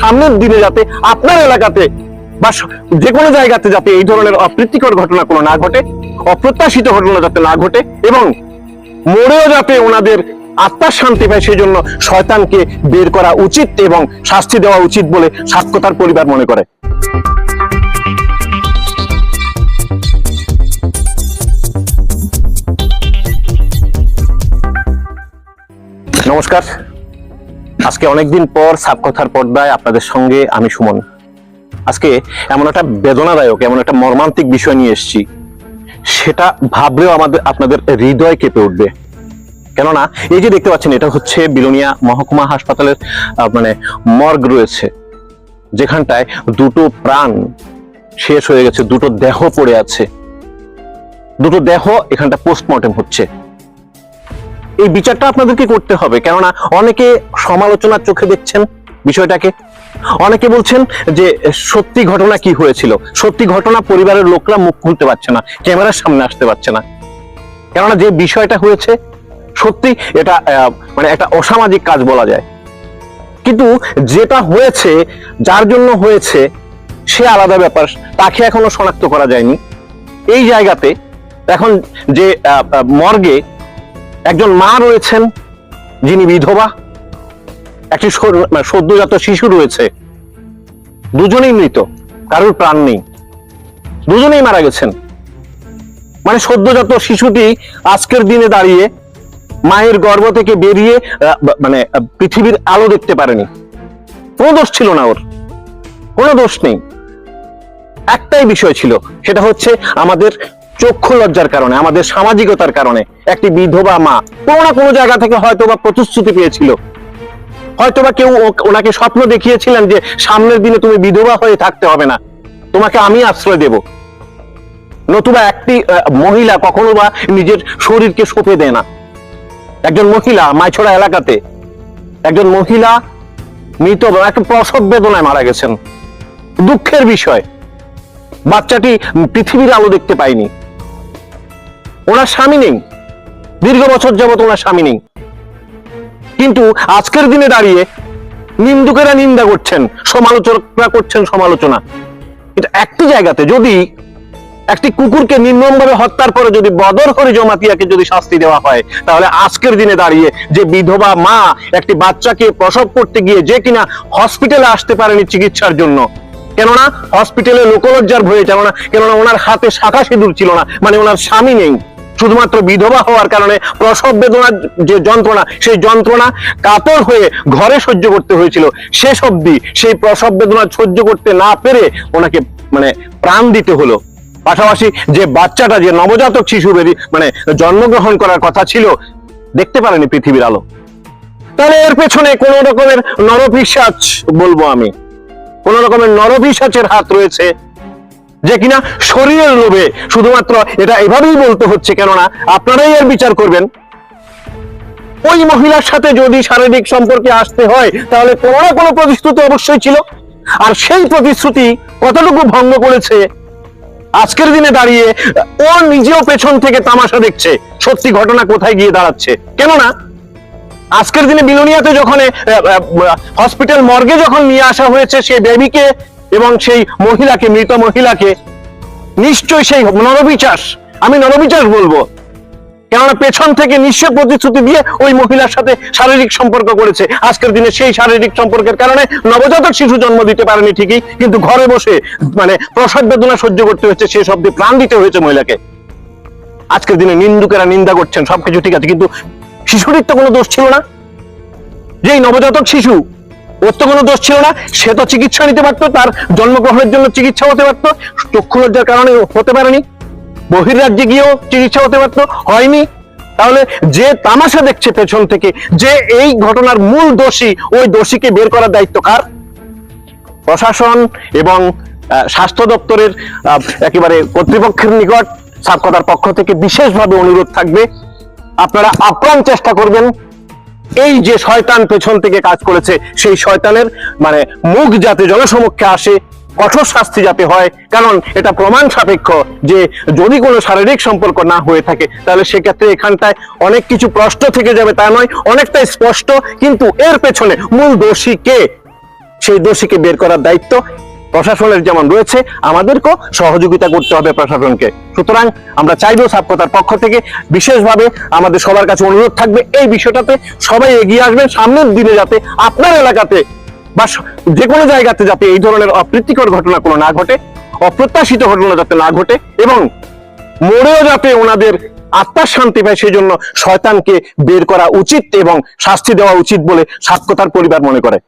সামনের দিনে যাতে আপনার এলাকাতে বা যে কোনো জায়গাতে যাতে এই ধরনের অপ্রীতিকর ঘটনা কোনো না ঘটে, অপ্রত্যাশিত ঘটনা যাতে না ঘটে এবং মরেও যাতে ওনাদের আত্মার শান্তি পায় সেই জন্য শয়তানকে বের করা উচিত এবং শাস্তি দেওয়া উচিত বলে সাক্ষতার পরিবার মনে করে। নমস্কার। আজকে অনেকদিন পর সাবকথার পর্দায় আপনাদের সঙ্গে আমি সুমন। আজকে এমন একটা বেদনাদায়ক, এমন একটা মর্মান্তিক বিষয় নিয়ে এসেছি। সেটা ভাবলেও আমাদের, আপনাদের হৃদয় কেঁপে উঠবে। কেননা, এই যে দেখতে পাচ্ছেন, এটা হচ্ছে বিলোনিয়া মহকুমা হাসপাতালের মানে মর্গ রয়েছে। যেখানটায় দুটো প্রাণ শেষ হয়ে গেছে, দুটো দেহ পড়ে আছে। দুটো দেহ এখানটা পোস্টমর্টেম হচ্ছে। এই বিচারটা আপনাদেরকে করতে হবে। কেননা অনেকে সমালোচনার চোখে দেখছেন বিষয়টাকে। অনেকে বলছেন যে, সত্যি ঘটনা কি হয়েছিল? সত্যি ঘটনা পরিবারের লোকরা মুখ খুলতে পারছে না, ক্যামেরার সামনে আসতে পারছে না। কেননা যে বিষয়টা হয়েছে, সত্যি এটা মানে একটা অসামাজিক কাজ বলা যায়। কিন্তু যেটা হয়েছে, যার জন্য হয়েছে, সে আলাদা ব্যাপার। তাকে এখনও শনাক্ত করা যায়নি। এই জায়গাতে এখন যে মর্গে একজন মা রয়েছেন, যিনি বিধবা। একটি মানে সদ্যজাত শিশু রয়েছে। দুজনেই মৃত, কারোর প্রাণ নেই। দুজনেই মারা গেছেন। মানে সদ্যজাত শিশুটি আজকের দিনে দাঁড়িয়ে মায়ের গর্ভ থেকে বেরিয়ে মানে পৃথিবীর আলো দেখতে পারেনি। কোনো দোষ ছিল না ওর। কোনো দোষ নেই। একটাই বিষয় ছিল, সেটা হচ্ছে আমাদের চক্ষু লজ্জার কারণে, আমাদের সামাজিকতার কারণে, একটি বিধবা মা কোনো না কোনো জায়গা থেকে হয়তো বা প্রতিশ্রুতি পেয়েছিল। হয়তোবা কেউ ও- ওনাকে স্বপ্ন দেখিয়েছিলেন যে সামনের দিনে তুমি বিধবা হয়ে থাকতে হবে না, তোমাকে আমি আশ্রয় দেব। নতুবা একটি মহিলা কখনো বা নিজের শরীরকে সঁপে দেয় না। একজন মহিলা মাইছড়া এলাকাতে, একজন মহিলা মৃত একটা প্রসব বেদনায় মারা গেছেন। দুঃখের বিষয়। বাচ্চাটি পৃথিবীর আলো দেখতে পায়নি। ওনার স্বামী নেই। দীর্ঘ বছর যাবত ওনার স্বামী নেই। কিন্তু আজকের দিনে দাঁড়িয়ে নিন্দুকেরা নিন্দা করছেন, সমালোচকরা করছেন সমালোচনা। কিন্তু একটি জায়গাতে যদি একটি কুকুরকে নির্মমভাবে হত্যার পরে যদি বদর করে জমাতিয়াকে যদি শাস্তি দেওয়া হয়, তাহলে আজকের দিনে দাঁড়িয়ে যে বিধবা মা একটি বাচ্চাকে প্রসব করতে গিয়ে যে কিনা হসপিটালে আসতে পারেনি চিকিৎসার জন্য, কেননা হসপিটালে লোকলজ্জার ভয়ে, কেননা কেননা ওনার হাতে শাখা সিঁদুর ছিল না মানে ওনার স্বামী নেই। শুধুমাত্র বিধবা হওয়ার কারণে প্রসব বেদনার যে যন্ত্রণা, সেই যন্ত্রণা কাতর হয়ে ঘরে সহ্য করতে হয়েছিল। শেষ অবধি সেই প্রসব বেদনা সহ্য করতে না পেরে ওনাকে মানে প্রাণ দিতে হলো। পাশাপাশি যে বাচ্চাটা, যে নবজাতক শিশু মানে জন্মগ্রহণ করার কথা ছিল, দেখতে পারেনি পৃথিবীর আলো। তাহলে এর পেছনে কোন রকমের নরপিসাচ বলব আমি। কোন রকমের নরপিসাচের হাত রয়েছে। যে কিনা শরীরের লোভে। শুধুমাত্র এটা এভাবেই বলতে হচ্ছে, কেননা আপনারাই এর বিচার করবেন। ওই মহিলার সাথে যদি শারীরিক সম্পর্কে আসতে হয়, তাহলে কোনো না কোনো প্রতিশ্রুতি অবশ্যই ছিল। আর সেই প্রতিশ্রুতি কতটুকু ভঙ্গ করেছে, আজকের দিনে দাঁড়িয়ে ও নিজেও পেছন থেকে তামাশা দেখছে, সত্যি ঘটনা কোথায় গিয়ে দাঁড়াচ্ছে। কেননা, আজকের দিনে বিলোনিয়াতে যখন হসপিটাল মর্গে যখন নিয়ে আসা হয়েছে সেই বেবিকে এবং সেই মহিলাকে, মৃত মহিলাকে নিশ্চয়ই সেই নরবিচাস আমি নরবিচাস বলব। কেননা পেছন থেকে নিশ্চয় প্রতিশ্রুতি দিয়ে ওই মহিলার সাথে শারীরিক সম্পর্ক করেছে। আজকের দিনে সেই শারীরিক সম্পর্কের কারণে নবজাতক শিশু জন্ম দিতে পারেনি ঠিকই, কিন্তু ঘরে বসে মানে প্রসব বেদনা সহ্য করতে হয়েছে সে শব্দে প্রাণ দিতে হয়েছে মহিলাকে। আজকের দিনে নিন্দুকেরা নিন্দা করছেন, সবকিছু ঠিক আছে, কিন্তু শিশুটির তো কোনো দোষ ছিল না। যেই নবজাতক শিশু ওর তো কোনো দোষ ছিল না, সে তো চিকিৎসা নিতে পারতো, তার জন্মগ্রহণের জন্য চিকিৎসা হতে পারতো চক্ষু লজ্জার কারণে হতে পারেনি, বহির্রাজ্যে গিয়েও চিকিৎসা হতে পারতো, হয়নি। তাহলে যে তামাশা দেখছে পেছন থেকে, যে এই ঘটনার মূল দোষী, ওই দোষীকে বের করার দায়িত্ব কার? প্রশাসন এবং স্বাস্থ্য দপ্তরের একেবারে কর্তৃপক্ষের নিকট সাবকতার পক্ষ থেকে বিশেষভাবে অনুরোধ থাকবে, আপনারা আপ্রাণ চেষ্টা করবেন এই যে শয়তান পেছন থেকে কাজ করেছে, সেই শয়তানের মানে মুখ যাতে জনসমক্ষে আসে, কঠোর শাস্তি যাতে হয়, কারণ এটা প্রমাণ সাপেক্ষ যে যদি কোনো শারীরিক সম্পর্ক না হয়ে থাকে, তাহলে সেক্ষেত্রে এখানটায় অনেক কিছু প্রশ্ন থেকে যাবে, তা নয়, অনেকটাই স্পষ্ট, কিন্তু এর পেছনে মূল দোষী কে? সেই দোষীকে বের করার দায়িত্ব প্রশাসনের যেমন রয়েছে, আমাদেরকেও সহযোগিতা করতে হবে প্রশাসনকে। সুতরাং আমরা চাইব সাবকতার পক্ষ থেকে বিশেষভাবে আমাদের সবার কাছে অনুরোধ থাকবে, এই বিষয়টাতে সবাই এগিয়ে আসবেন সামনের দিনে যাতে আপনার এলাকাতে বা যে কোনো জায়গাতে যাতে এই ধরনের অপ্রীতিকর ঘটনা কোনো না ঘটে, অপ্রত্যাশিত ঘটনা যাতে না ঘটে এবং মরেও যাতে ওনাদের আত্মার শান্তি পায় সেই জন্য শয়তানকে বের করা উচিত এবং শাস্তি দেওয়া উচিত বলে সাক্ষতার পরিবার মনে করে।